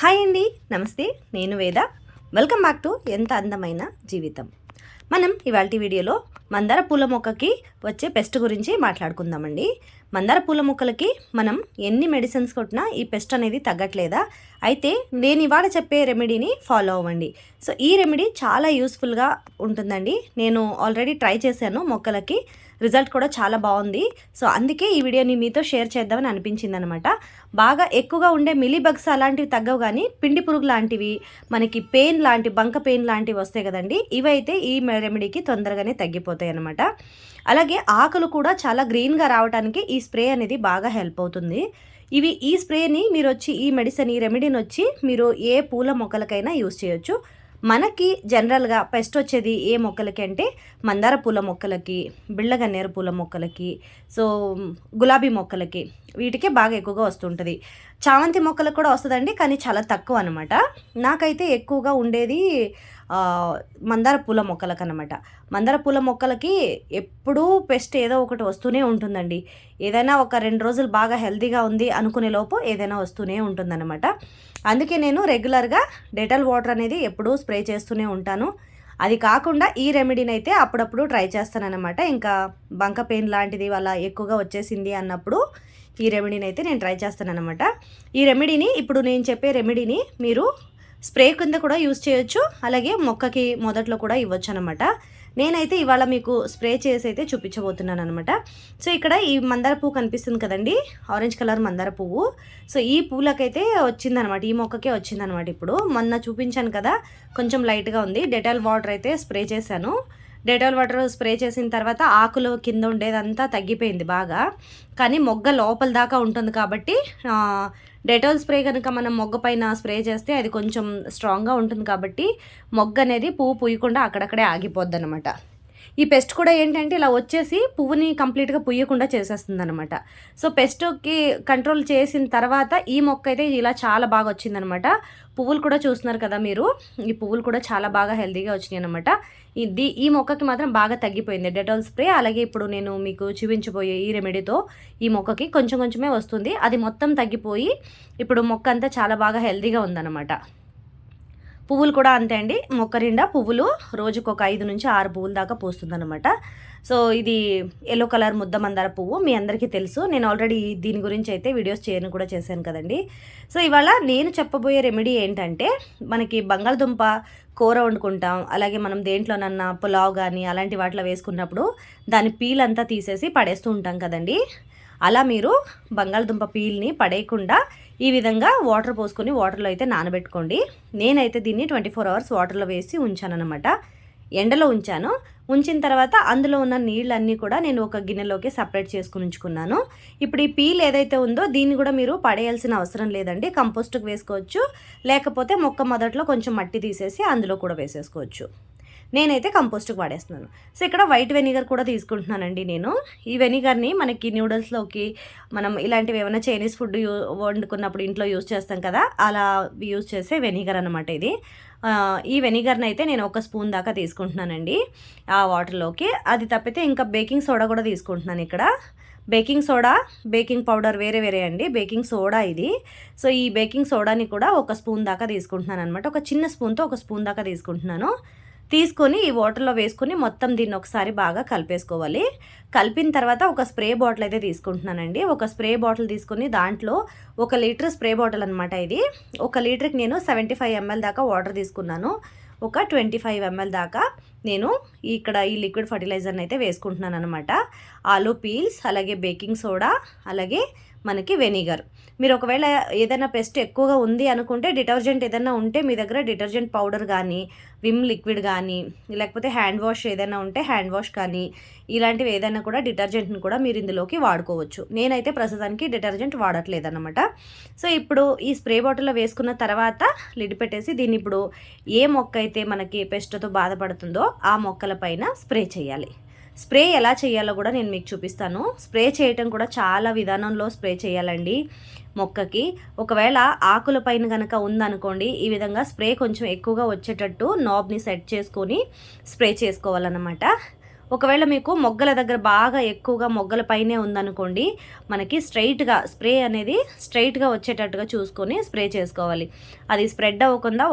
Hi అండి నమస్తే నేను వేద. వెల్కమ్ బ్యాక్ టు ఎంత అందమైన జీవితం. మనం ఇవాళ వీడియోలో మందార పూల మొక్కకి వచ్చే పెస్ట్ గురించి మాట్లాడుకుందామండి. మందార పూల మొక్కలకి మనం ఎన్ని మెడిసిన్స్ కొట్టినా ఈ పెస్ట్ అనేది తగ్గట్లేదా? అయితే నేను ఇవాళ చెప్పే రెమెడీని ఫాలో అవ్వండి. సో ఈ రెమెడీ చాలా యూస్ఫుల్గా ఉంటుందండి. నేను ఆల్రెడీ ట్రై చేశాను మొక్కలకి. రిజల్ట్ కూడా చాలా బాగుంది. సో అందుకే ఈ వీడియోని మీతో షేర్ చేద్దామని అనిపించింది అనమాట బాగా ఎక్కువగా ఉండే మిలీ బగ్స్ అలాంటివి తగ్గవు కానీ పిండి పురుగు లాంటివి మనకి పెయిన్ లాంటి బంక పెయిన్ లాంటివి వస్తాయి కదండి ఇవైతే ఈ రెమెడీకి తొందరగానే తగ్గిపోతాయి అనమాట అలాగే ఆకులు కూడా చాలా గ్రీన్గా రావడానికి ఈ స్ప్రే అనేది బాగా హెల్ప్ అవుతుంది. ఇవి ఈ స్ప్రేని మీరు వచ్చి ఈ మెడిసిన్ ఈ రెమెడీని వచ్చి మీరు ఏ పూల మొక్కలకైనా యూస్ చేయొచ్చు. మనకి జనరల్గా పెస్ట్ వచ్చేది ఏ మొక్కలకి అంటే మందార పూల మొక్కలకి బిళ్ళగన్నేరు పూల మొక్కలకి సో గులాబీ మొక్కలకి వీటికే బాగా ఎక్కువగా వస్తుంటుంది. చామంతి మొక్కలకు కూడా వస్తుందండి కానీ చాలా తక్కువ అనమాట నాకైతే ఎక్కువగా ఉండేది మందార పూల మొక్కలకు అనమాట మందార పూల మొక్కలకి ఎప్పుడూ పెస్ట్ ఏదో ఒకటి వస్తూనే ఉంటుందండి. ఏదైనా ఒక రెండు రోజులు బాగా హెల్తీగా ఉంది అనుకునే లోపు ఏదైనా వస్తూనే ఉంటుందన్నమాట. అందుకే నేను రెగ్యులర్గా డెటల్ వాటర్ అనేది ఎప్పుడూ స్ప్రే చేస్తూనే ఉంటాను. అది కాకుండా ఈ రెమెడీని అయితే అప్పుడప్పుడు ట్రై చేస్తానన్నమాట. ఇంకా బంక పెయిన్ లాంటిది వల్ల ఎక్కువగా వచ్చేసింది అన్నప్పుడు ఈ రెమెడీని అయితే నేను ట్రై చేస్తానన్నమాట. ఈ రెమెడీని ఇప్పుడు నేను చెప్పే రెమెడీని మీరు స్ప్రే కింద కూడా యూస్ చేయొచ్చు. అలాగే మొక్కకి మొదట్లో కూడా ఇవ్వచ్చు అనమాట నేనైతే ఇవాళ మీకు స్ప్రే చేసి అయితే చూపించబోతున్నాను అనమాట సో ఇక్కడ ఈ మందార పువ్వు కనిపిస్తుంది కదండి? ఆరెంజ్ కలర్ మందార పువ్వు. సో ఈ పూలకైతే వచ్చిందనమాట. ఈ మొక్కకే వచ్చిందనమాట ఇప్పుడు. మొన్న చూపించాను కదా కొంచెం లైట్గా ఉంది. డెటాల్ వాటర్ అయితే స్ప్రే చేశాను. డెటాల్ వాటర్ స్ప్రే చేసిన తర్వాత ఆకులు కింద ఉండేదంతా తగ్గిపోయింది బాగా. కానీ మొగ్గ లోపల దాకా ఉంటుంది కాబట్టి డెటాల్ స్ప్రే కనుక మనం మొగ్గ పైన స్ప్రే చేస్తే అది కొంచెం స్ట్రాంగ్గా ఉంటుంది కాబట్టి మొగ్గ అనేది పువ్వు పూయకుండా అక్కడక్కడే ఆగిపోద్ది అనమాట ఈ పెస్ట్ కూడా ఏంటంటే ఇలా వచ్చేసి పువ్వుని కంప్లీట్గా పుయ్యకుండా చేసేస్తుంది అనమాట సో పెస్ట్కి కంట్రోల్ చేసిన తర్వాత ఈ మొక్క అయితే ఇలా చాలా బాగా వచ్చిందనమాట పువ్వులు కూడా చూస్తున్నారు కదా మీరు ఈ పువ్వులు కూడా చాలా బాగా హెల్తీగా వచ్చినాయి అనమాట ఇది ఈ మొక్కకి మాత్రం బాగా తగ్గిపోయింది. డెటాల్ స్ప్రే అలాగే ఇప్పుడు నేను మీకు చూపించబోయే ఈ రెమెడీతో ఈ మొక్కకి కొంచెం కొంచెమే వస్తుంది. అది మొత్తం తగ్గిపోయి ఇప్పుడు మొక్క అంతా చాలా బాగా హెల్తీగా ఉందన్నమాట. పువ్వులు కూడా అంతే అండి. మొక్క నిండా పువ్వులు రోజుకు ఒక ఐదు నుంచి ఆరు పువ్వుల దాకా పోస్తుందన్నమాట. సో ఇది ఎల్లో కలర్ ముద్ద మందార పువ్వు మీ అందరికీ తెలుసు. నేను ఆల్రెడీ దీని గురించి అయితే వీడియోస్ చేయను కూడా చేశాను కదండి. సో ఇవాళ నేను చెప్పబోయే రెమెడీ ఏంటంటే మనకి బంగాళదుంప కూర వండుకుంటాం. అలాగే మనం దేంట్లోనన్నా పులావ్ కానీ అలాంటి వాటిలో వేసుకున్నప్పుడు దాని పీల్ అంతా తీసేసి పడేస్తూ ఉంటాం కదండి. అలా మీరు బంగాళదుంప పీల్ని పడేయకుండా ఈ విధంగా వాటర్ పోసుకొని వాటర్లో అయితే నానబెట్టుకోండి. నేనైతే దీన్ని ట్వంటీ ఫోర్ అవర్స్ వాటర్లో వేసి ఉంచానన్నమాట. ఎండలో ఉంచాను. ఉంచిన తర్వాత అందులో ఉన్న నీళ్ళన్నీ కూడా నేను ఒక గిన్నెలోకి సపరేట్ చేసుకుని ఉంచుకున్నాను. ఇప్పుడు ఈ పీల్ ఏదైతే ఉందో దీన్ని కూడా మీరు పడేయాల్సిన అవసరం లేదండి. కంపోస్ట్కి వేసుకోవచ్చు. లేకపోతే మొక్క మొదట్లో కొంచెం మట్టి తీసేసి అందులో కూడా వేసేసుకోవచ్చు. నేనైతే కంపోస్ట్కి వాడేస్తున్నాను. సో ఇక్కడ వైట్ వెనిగర్ కూడా తీసుకుంటున్నానండి నేను. ఈ వెనిగర్ని మనకి న్యూడిల్స్లోకి మనం ఇలాంటివి ఏమైనా చైనీస్ ఫుడ్ యూ వండుకున్నప్పుడు ఇంట్లో యూస్ చేస్తాం కదా అలా యూజ్ చేసే వెనిగర్ అనమాట ఇది. ఈ వెనిగర్ని అయితే నేను ఒక స్పూన్ దాకా తీసుకుంటున్నానండి ఆ వాటర్లోకి. అది తప్పితే ఇంకా బేకింగ్ సోడా కూడా తీసుకుంటున్నాను ఇక్కడ. బేకింగ్ సోడా బేకింగ్ పౌడర్ వేరే వేరే అండి బేకింగ్ సోడా ఇది. సో ఈ బేకింగ్ సోడాని కూడా ఒక స్పూన్ దాకా తీసుకుంటున్నాను అనమాట ఒక చిన్న స్పూన్తో ఒక స్పూన్ దాకా తీసుకుంటున్నాను. తీసుకొని ఈ వాటర్లో వేసుకొని మొత్తం దీన్ని ఒకసారి బాగా కలిపేసుకోవాలి. కలిపిన తర్వాత ఒక స్ప్రే బాటిల్ అయితే తీసుకుంటున్నానండి. ఒక స్ప్రే బాటిల్ తీసుకొని దాంట్లో ఒక లీటర్ స్ప్రే బాటిల్ అనమాట ఇది. ఒక లీటర్కి నేను సెవెంటీ ఫైవ్ ఎంఎల్ దాకా వాటర్ తీసుకున్నాను. ఒక ట్వంటీ ఫైవ్ ఎంఎల్ దాకా నేను ఇక్కడ ఈ లిక్విడ్ ఫర్టిలైజర్ని అయితే వేసుకుంటున్నాను అనమాట ఆలూ పీల్స్ అలాగే బేకింగ్ సోడా అలాగే మనకి వెనిగర్. మీరు ఒకవేళ ఏదైనా పెస్ట్ ఎక్కువగా ఉంది అనుకుంటే డిటర్జెంట్ ఏదైనా ఉంటే మీ దగ్గర డిటర్జెంట్ పౌడర్ కానీ విమ్ లిక్విడ్ కానీ లేకపోతే హ్యాండ్ వాష్ ఏదైనా ఉంటే హ్యాండ్ వాష్ కానీ ఇలాంటివి ఏదైనా కూడా డిటర్జెంట్ని కూడా మీరు ఇందులోకి వాడుకోవచ్చు. నేనైతే ప్రస్తుతానికి డిటర్జెంట్ వాడట్లేదన్నమాట. సో ఇప్పుడు ఈ స్ప్రే బాటిల్లో వేసుకున్న తర్వాత లిడ్ పెట్టేసి దీన్ని ఇప్పుడు ఏ మొక్క అయితే మనకి పెస్ట్తో బాధపడుతుందో ఆ మొక్కల పైన స్ప్రే చేయాలి. స్ప్రే ఎలా చేయాలో కూడా నేను మీకు చూపిస్తాను. స్ప్రే చేయటం కూడా చాలా విధానంలో స్ప్రే చేయాలండి మొక్కకి. ఒకవేళ ఆకుల పైన కనుక ఉందనుకోండి ఈ విధంగా స్ప్రే కొంచెం ఎక్కువగా వచ్చేటట్టు నాబ్ని సెట్ చేసుకొని స్ప్రే చేసుకోవాలన్నమాట. ఒకవేళ మీకు మొగ్గల దగ్గర బాగా ఎక్కువగా మొగ్గల పైనే ఉందనుకోండి మనకి స్ట్రైట్గా స్ప్రే అనేది స్ట్రైట్గా వచ్చేటట్టుగా చూసుకొని స్ప్రే చేసుకోవాలి. అది స్ప్రెడ్ అవ్వకుండా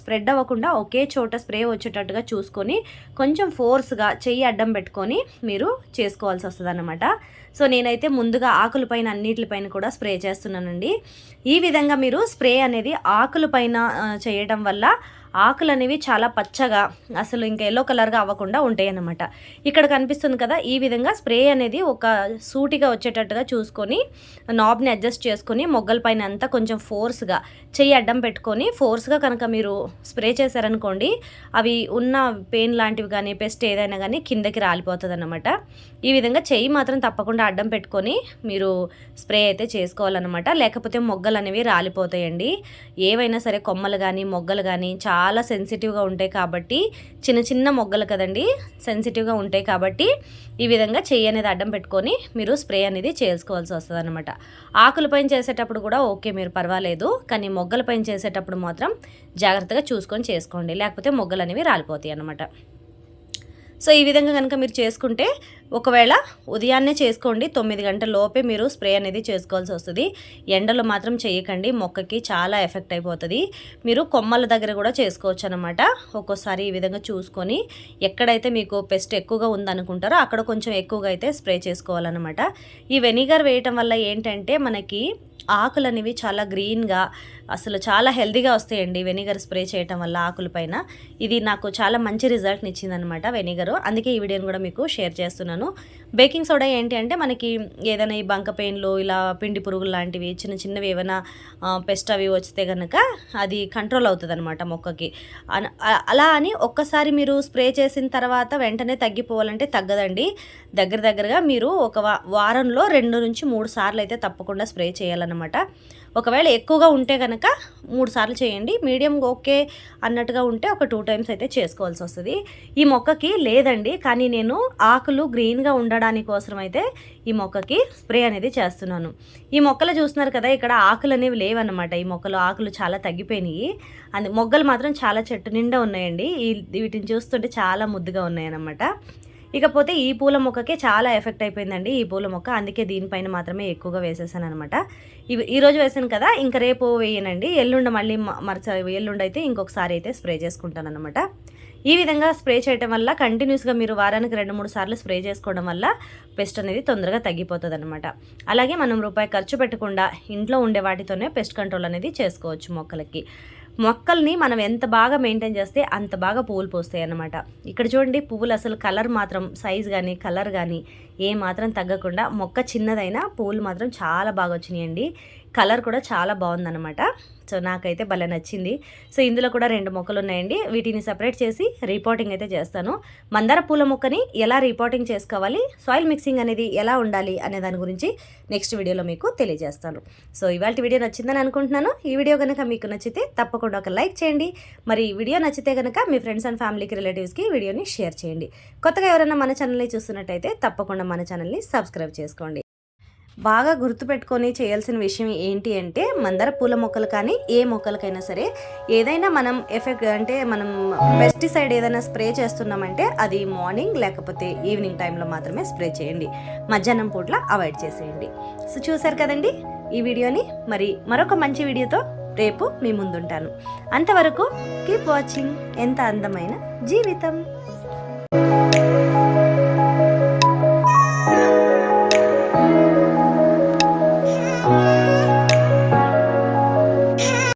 స్ప్రెడ్ అవ్వకుండా ఒకే చోట స్ప్రే వచ్చేటట్టుగా చూసుకొని కొంచెం ఫోర్స్గా చెయ్యి అడ్డం పెట్టుకొని మీరు చేసుకోవాల్సి వస్తుంది అనమాట సో నేనైతే ముందుగా ఆకులపైన అన్నిటిపైన కూడా స్ప్రే చేస్తున్నానండి. ఈ విధంగా మీరు స్ప్రే అనేది ఆకులపైన చేయడం వల్ల ఆకులు అనేవి చాలా పచ్చగా అసలు ఇంకా ఎల్లో కలర్గా అవ్వకుండా ఉంటాయి అన్నమాట ఇక్కడ కనిపిస్తుంది కదా ఈ విధంగా స్ప్రే అనేది ఒక సూటిగా వచ్చేటట్టుగా చూసుకొని నాబ్ని అడ్జస్ట్ చేసుకొని మొగ్గల పైన అంతా కొంచెం ఫోర్స్గా చెయ్యి అడ్డం పెట్టుకొని ఫోర్స్గా కనుక మీరు స్ప్రే చేశారనుకోండి అవి ఉన్న పెయిన్ లాంటివి కానీ పెస్ట్ ఏదైనా కానీ కిందకి రాలిపోతుంది అన్నమాట ఈ విధంగా చెయ్యి మాత్రం తప్పకుండా అడ్డం పెట్టుకొని మీరు స్ప్రే అయితే చేసుకోవాలన్నమాట. లేకపోతే మొగ్గలు అనేవి రాలిపోతాయండి. ఏవైనా సరే కొమ్మలు కానీ మొగ్గలు కానీ చాలా చాలా సెన్సిటివ్గా ఉంటాయి కాబట్టి చిన్న చిన్న మొగ్గలు కదండి సెన్సిటివ్గా ఉంటాయి కాబట్టి ఈ విధంగా చెయ్యి అనేది అడ్డం పెట్టుకొని మీరు స్ప్రే అనేది చేసుకోవాల్సి వస్తుంది అనమాట ఆకులపైన చేసేటప్పుడు కూడా ఓకే మీరు పర్వాలేదు. కానీ మొగ్గలపైన చేసేటప్పుడు మాత్రం జాగ్రత్తగా చూసుకొని చేసుకోండి. లేకపోతే మొగ్గలు అనేవి రాలిపోతాయి అన్నమాట సో ఈ విధంగా కనుక మీరు చేసుకుంటే ఒకవేళ ఉదయాన్నే చేసుకోండి తొమ్మిది గంటల లోపే మీరు స్ప్రే అనేది చేసుకోవాల్సి వస్తుంది. ఎండలో మాత్రం చేయకండి మొక్కకి చాలా ఎఫెక్ట్ అయిపోతుంది. మీరు కొమ్మల దగ్గర కూడా చేసుకోవచ్చు అనమాట ఒక్కోసారి ఈ విధంగా చూసుకొని ఎక్కడైతే మీకు పెస్ట్ ఎక్కువగా ఉందనుకుంటారో అక్కడ కొంచెం ఎక్కువగా అయితే స్ప్రే చేసుకోవాలన్నమాట. ఈ వెనిగర్ వేయటం వల్ల ఏంటంటే మనకి ఆకులు అనేవి చాలా గ్రీన్గా అసలు చాలా హెల్దీగా వస్తాయండి వెనిగర్ స్ప్రే చేయటం వల్ల ఆకుల పైన. ఇది నాకు చాలా మంచి రిజల్ట్ని ఇచ్చిందనమాట వెనిగర్. అందుకే ఈ వీడియోని కూడా మీకు షేర్ చేస్తున్నాను. బేకింగ్ సోడా ఏంటి అంటే మనకి ఏదైనా ఈ బంక పెయిన్లు ఇలా పిండి పురుగులు లాంటివి చిన్న చిన్నవి ఏమైనా పెస్ట్ అవి వస్తే కనుక అది కంట్రోల్ అవుతుంది అనమాట మొక్కకి అలా అని ఒక్కసారి మీరు స్ప్రే చేసిన తర్వాత వెంటనే తగ్గిపోవాలంటే తగ్గదండి. దగ్గర దగ్గరగా మీరు ఒక వా- వారంలో రెండు నుంచి మూడు సార్లు అయితే తప్పకుండా స్ప్రే చేయాలన్నమాట. ఒకవేళ ఎక్కువగా ఉంటే కనుక మూడు సార్లు చేయండి. మీడియం ఓకే అన్నట్టుగా ఉంటే ఒక టూ టైమ్స్ అయితే చేసుకోవాల్సి వస్తుంది. ఈ మొక్కకి లేదండి. కానీ నేను ఆకులు గ్రీన్గా ఉండడానికి కోసం అయితే ఈ మొక్కకి స్ప్రే అనేది చేస్తున్నాను. ఈ మొక్కలు చూస్తున్నారు కదా ఇక్కడ ఆకులు అనేవి లేవన్నమాట. ఈ మొక్కలు ఆకులు చాలా తగ్గిపోయినాయి. అందు మొగ్గలు మాత్రం చాలా చెట్టు నిండా ఉన్నాయండి. ఈ వీటిని చూస్తుంటే చాలా ముద్దుగా ఉన్నాయన్నమాట. ఇకపోతే ఈ పూల మొక్కకే చాలా ఎఫెక్ట్ అయిపోయిందండి ఈ పూల మొక్క. అందుకే దీనిపైన మాత్రమే ఎక్కువగా వేసేసాను అనమాట ఇవి ఈరోజు వేసాను కదా ఇంకా రేపు వేయనండి. ఎల్లుండి మళ్ళీ మ- మరచ ఎల్లుండి అయితే ఇంకొకసారి అయితే స్ప్రే చేసుకుంటాను అనమాట ఈ విధంగా స్ప్రే చేయడం వల్ల కంటిన్యూస్గా మీరు వారానికి రెండు మూడు సార్లు స్ప్రే చేసుకోవడం వల్ల పెస్ట్ అనేది తొందరగా తగ్గిపోతుంది అనమాట అలాగే మనం రూపాయి ఖర్చు పెట్టకుండా ఇంట్లో ఉండే వాటితోనే పెస్ట్ కంట్రోల్ అనేది చేసుకోవచ్చు మొక్కలకి. మొక్కల్ని మనం ఎంత బాగా మెయింటైన్ చేస్తే అంత బాగా పువ్వులు పోస్తాయి అన్నమాట. ఇక్కడ చూడండి పువ్వులు అసలు కలర్ మాత్రం సైజ్ కానీ కలర్ కానీ ఏ మాత్రం తగ్గకుండా మొక్క చిన్నదైనా పువ్వులు మాత్రం చాలా బాగా వచ్చినాయండి. కలర్ కూడా చాలా బాగుందన్నమాట. సో నాకైతే భలే నచ్చింది. సో ఇందులో కూడా రెండు మొక్కలు ఉన్నాయండి. వీటిని సపరేట్ చేసి రిపోర్టింగ్ అయితే చేస్తాను. మందార పూల మొక్కని ఎలా రిపోర్టింగ్ చేసుకోవాలి? సాయిల్ మిక్సింగ్ అనేది ఎలా ఉండాలి? అనే దాని గురించి నెక్స్ట్ వీడియోలో మీకు తెలియజేస్తాను. సో ఇవాళ వీడియో నచ్చిందని అనుకుంటున్నాను. ఈ వీడియో కనుక మీకు నచ్చితే తప్పకుండా ఒక లైక్ చేయండి. మరి వీడియో నచ్చితే కనుక మీ ఫ్రెండ్స్ అండ్ ఫ్యామిలీకి రిలేటివ్స్కి వీడియోని షేర్ చేయండి. కొత్తగా ఎవరైనా మన ఛానల్ని చూస్తున్నట్టయితే తప్పకుండా మన ఛానల్ని సబ్స్క్రైబ్ చేసుకోండి. బాగా గుర్తుపెట్టుకొని చేయాల్సిన విషయం ఏంటి అంటే మందార పూల మొక్కలు కానీ ఏ మొక్కలకైనా సరే ఏదైనా మనం ఎఫెక్ట్ అంటే మనం పెస్టిసైడ్ ఏదైనా స్ప్రే చేస్తున్నామంటే అది మార్నింగ్ లేకపోతే ఈవినింగ్ టైంలో మాత్రమే స్ప్రే చేయండి. మధ్యాహ్నం పూట్ల అవాయిడ్ చేసేయండి. సో చూసారు కదండి ఈ వీడియోని? మరి మరొక మంచి వీడియోతో రేపు మీ ముందుంటాను. అంతవరకు కీప్ వాచింగ్ ఎంత అందమైన జీవితం.